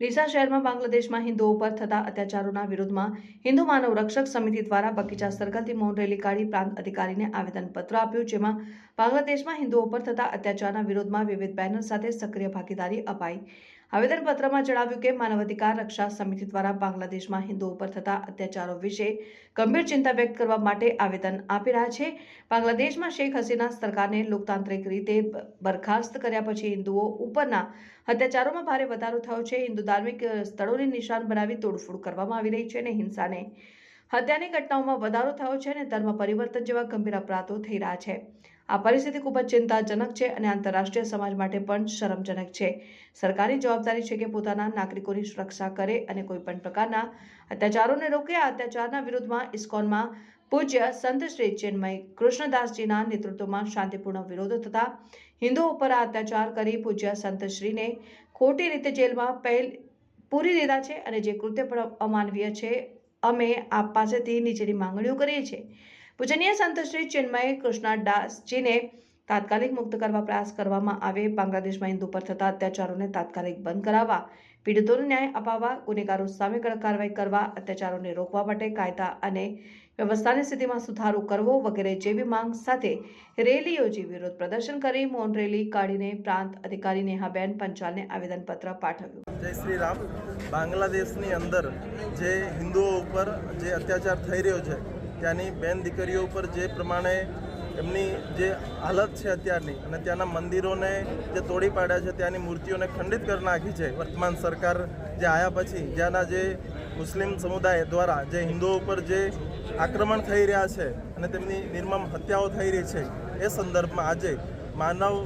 ડીસા શહેરમાં બાંગ્લાદેશમાં હિન્દુઓ પર થતા અત્યાચારોના વિરોધમાં હિન્દુ માનવ રક્ષક સમિતિ દ્વારા બગીચા સર્કલથી મૌન રેલી કાઢી પ્રાંત અધિકારીને આવેદનપત્ર આપ્યું, જેમાં બાંગ્લાદેશમાં હિન્દુઓ પર થતા અત્યાચારના વિરોધમાં વિવિધ બેનર સાથે સક્રિય ભાગીદારી અપાઈ. આવેદનપત્રમાં જણાવ્યું કે માનવ અધિકાર રક્ષા સમિતિ દ્વારા બાંગ્લાદેશમાં હિન્દુઓ પર થતા અત્યાચારો વિશે ગંભીર ચિંતા વ્યક્ત કરવા માટે આવેદન આપી રહ્યા છે. બાંગ્લાદેશમાં શેખ હસીના સરકારને લોકતાંત્રિક રીતે બરખાસ્ત કર્યા પછી હિન્દુઓ ઉપરના અત્યાચારોમાં ભારે વધારો થયો છે. હિન્દુ ધાર્મિક સ્થળોને નિશાન બનાવી તોડફોડ કરવામાં આવી રહી છે અને હિંસાને હત્યાની ઘટનાઓમાં વધારો થયો છે અને ધર્મ પરિવર્તન જેવા ગંભીર અપરાધો થઈ રહ્યા છે. આ પરિસ્થિતિ ખૂબ જ ચિંતાજનક છે અને આંતરરાષ્ટ્રીય સમાજ માટે પણ શરમજનક છે. સરકારની જવાબદારી છે કે પોતાના નાગરિકોની સુરક્ષા કરે અને કોઈ પણ પ્રકારના અત્યાચારોને રોકે. આ અત્યાચારના વિરુદ્ધમાં ઇસ્કોનમાં પૂજ્ય સંત શ્રી ચિન્મય કૃષ્ણદાસજીના નેતૃત્વમાં શાંતિપૂર્ણ વિરોધ થતા હિન્દુઓ ઉપર આ અત્યાચાર કરી પૂજ્ય સંતશ્રીને ખોટી રીતે જેલમાં પહેલ પૂરી દીધા છે અને જે કૃત્ય પણ અમાનવીય છે અમે આપ પાસેથી નીચેની માંગણીઓ કરીએ છીએ. પૂજનીય સંત ચિન્મય કૃષ્ણદાસજીને તાત્કાલિક મુક્ત કરવા પ્રયાસ કરવામાં આવે, બાંગ્લાદેશમાં હિન્દુ પર થતા અત્યાચારોને તાત્કાલિક બંધ કરાવવા, પીડિતોને ન્યાય અપાવવા, ગુનેગારો સામે કડક કાર્યવાહી કરવા, અત્યાચારોને રોકવા માટે કાયદા અને વ્યવસ્થાની સ્થિતિમાં સુધારો કરવો વગેરે જેવી માંગ સાથે રેલી યોજી વિરોધ પ્રદર્શન કરી મૌન રેલી કાઢીને પ્રાંત અધિકારી નેહાબેન પંચાલને આવેદનપત્ર પાઠવ્યું. જય શ્રી રામ. બાંગ્લાદેશની અંદર જે હિન્દુઓ ઉપર જે અત્યાચાર થઈ રહ્યો છે, ત્યાંની બેન દીકરીઓ ઉપર જે પ્રમાણે એમની જે હાલત છે અત્યારની અને ત્યાંના મંદિરોને જે તોડી પાડ્યા છે, ત્યાંની મૂર્તિઓને ખંડિત કરી નાખી છે. વર્તમાન સરકાર જે આવ્યા પછી, જ્યાંના જે મુસ્લિમ સમુદાય દ્વારા જે હિન્દુઓ ઉપર જે આક્રમણ થઈ રહ્યા છે અને તેમની નિર્મમ હત્યાઓ થઈ રહી છે, એ સંદર્ભમાં આજે માનવ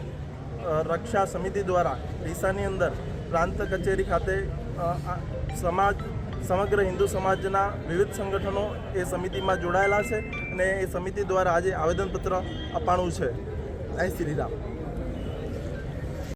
રક્ષા સમિતિ દ્વારા ડીસાની અંદર પ્રાંત કચેરી ખાતે સમાજ સમગ્ર હિન્દુ સમાજના વિવિધ સંગઠનો એ સમિતિમાં જોડાયેલા છે અને એ સમિતિ દ્વારા આજે આવેદનપત્ર અપાણું છે. જય શ્રી રામ.